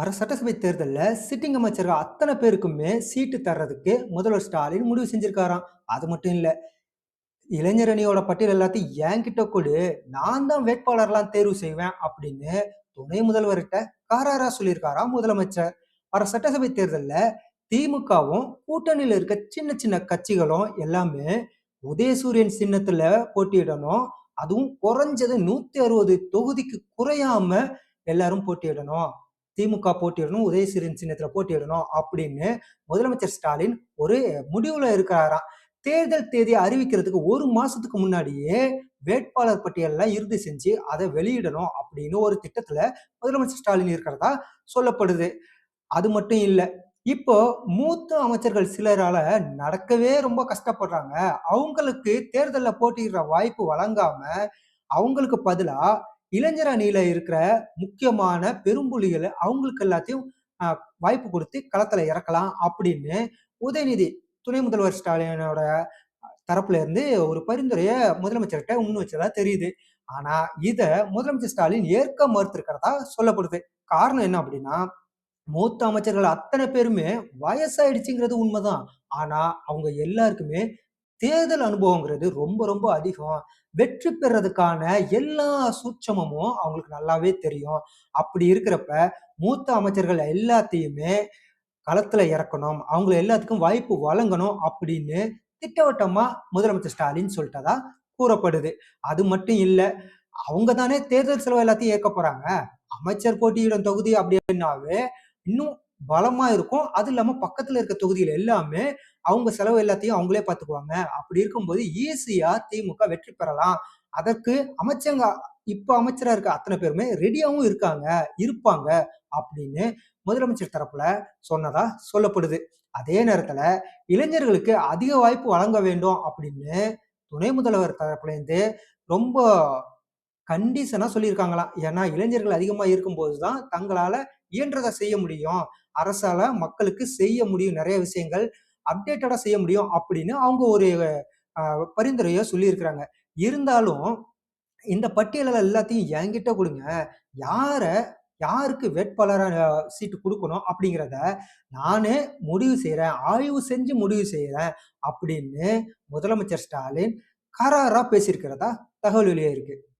வர சட்டசபை தேர்தலில் சிட்டிங் அமைச்சர்கள் அத்தனை பேருக்குமே சீட்டு தர்றதுக்கு முதல்வர் ஸ்டாலின் முடிவு செஞ்சிருக்காராம். அது மட்டும் இல்லை இளைஞர் அணியோட பட்டியல் எல்லாத்தையும் என்கிட்ட கொடு நான் தான் வேட்பாளர்லாம் தேர்வு செய்வேன் அப்படின்னு துணை முதல்வர்கிட்ட காராரா சொல்லியிருக்காராம் முதலமைச்சர். வர சட்டசபை தேர்தலில் திமுகவும், கூட்டணியில் இருக்க சின்ன சின்ன கட்சிகளும் எல்லாமே உதயசூரியன் சின்னத்துல போட்டியிடணும். அதுவும் குறைஞ்சது 160 தொகுதிக்கு குறையாம எல்லாரும் போட்டியிடணும். திமுக போட்டியிடணும், உதயசூரியன் சின்னத்துல போட்டியிடணும் அப்படின்னு முதலமைச்சர் ஸ்டாலின் ஒரு முடிவுல இருக்கிறாராம். தேர்தல் தேதியை அறிவிக்கிறதுக்கு ஒரு மாசத்துக்கு முன்னாடியே வேட்பாளர் பட்டியல இறுதி செஞ்சு அதை வெளியிடணும் அப்படின்னு ஒரு திட்டத்துல முதலமைச்சர் ஸ்டாலின் இருக்கிறதா சொல்லப்படுது. அது மட்டும் இல்லை இப்போ மூத்த அமைச்சர்கள் சிலரால நடக்கவே ரொம்ப கஷ்டப்படுறாங்க. அவங்களுக்கு தேர்தலில் போட்டியிடுற வாய்ப்பு வழங்காம, அவங்களுக்கு பதிலா இளைஞர் அணியில இருக்கிற முக்கியமான பெரும்புலிகளை அவங்களுக்கு எல்லாத்தையும் வாய்ப்பு கொடுத்து களத்துல இறக்கலாம் அப்படின்னு உதயநிதி துணை முதல்வர் ஸ்டாலினோட தரப்புல இருந்து ஒரு பரிந்துரைய முதலமைச்சர்கிட்ட முன் வச்சதா தெரியுது. ஆனா, இத முதலமைச்சர் ஸ்டாலின் ஏற்க மறுத்திருக்கிறதா சொல்லப்படுது. காரணம் என்ன அப்படின்னா, மூத்த அமைச்சர்கள் அத்தனை பேருமே வயசாயிடுச்சுங்கிறது உண்மைதான் ஆனா, அவங்க எல்லாருக்குமே தேர்தல் அனுபவங்கிறது ரொம்ப ரொம்ப அதிகம். வெற்றி பெறதுக்கான எல்லா சூட்சமமும் அவங்களுக்கு நல்லாவே தெரியும். அப்படி இருக்கிறப்ப, மூத்த அமைச்சர்கள் எல்லாத்தையுமே களத்துல இறக்கணும். அவங்கள எல்லாத்துக்கும் வாய்ப்பு வழங்கணும் அப்படின்னு திட்டவட்டமா முதலமைச்சர் ஸ்டாலின் சொல்லிட்டதா கூறப்படுது. அது மட்டும் இல்லை அவங்க தானே தேர்தல் செலவு எல்லாத்தையும் ஏற்க போறாங்க. அமைச்சர் போட்டியிடும் தொகுதி அப்படின்னாவே இன்னும் பலமா இருக்கும். அது இல்லாம பக்கத்துல இருக்க தொகுதிகள் எல்லாமே அவங்க செலவு எல்லாத்தையும் அவங்களே பார்த்துக்குவாங்க. அப்படி இருக்கும்போது ஈஸியா திமுக வெற்றி பெறலாம். அதற்கு அமைச்சங்க இப்ப அமைச்சரா இருக்க அத்தனை பேருமே ரெடியாவும் இருக்காங்க, இருப்பாங்க அப்படின்னு முதலமைச்சர் தரப்புல சொன்னதா சொல்லப்படுது. அதே நேரத்துல இளைஞர்களுக்கு அதிக வாய்ப்பு வழங்க வேண்டும் அப்படின்னு துணை முதல்வர் தரப்புல இருந்து ரொம்ப கண்டிஷனாக சொல்லியிருக்காங்களாம். ஏன்னா இளைஞர்கள் அதிகமாக இருக்கும்போது தான் தங்களால் இயன்றதை செய்ய முடியும். அரசால் மக்களுக்கு செய்ய முடியும் நிறைய விஷயங்கள். அப்டேட்டடாக செய்ய முடியும் அப்படின்னு அவங்க ஒரு பரிந்துரையை சொல்லியிருக்கிறாங்க. இருந்தாலும் இந்த பட்டியல எல்லாத்தையும் என்கிட்ட கொடுங்க யாரை யாருக்கு வேட்பாளராக சீட்டு கொடுக்கணும் அப்படிங்கிறத நானே முடிவு செய்கிறேன் ஆய்வு செஞ்சு முடிவு செய்கிறேன் அப்படின்னு முதலமைச்சர் ஸ்டாலின் கராராக பேசியிருக்கிறதா தகவல் இருக்குது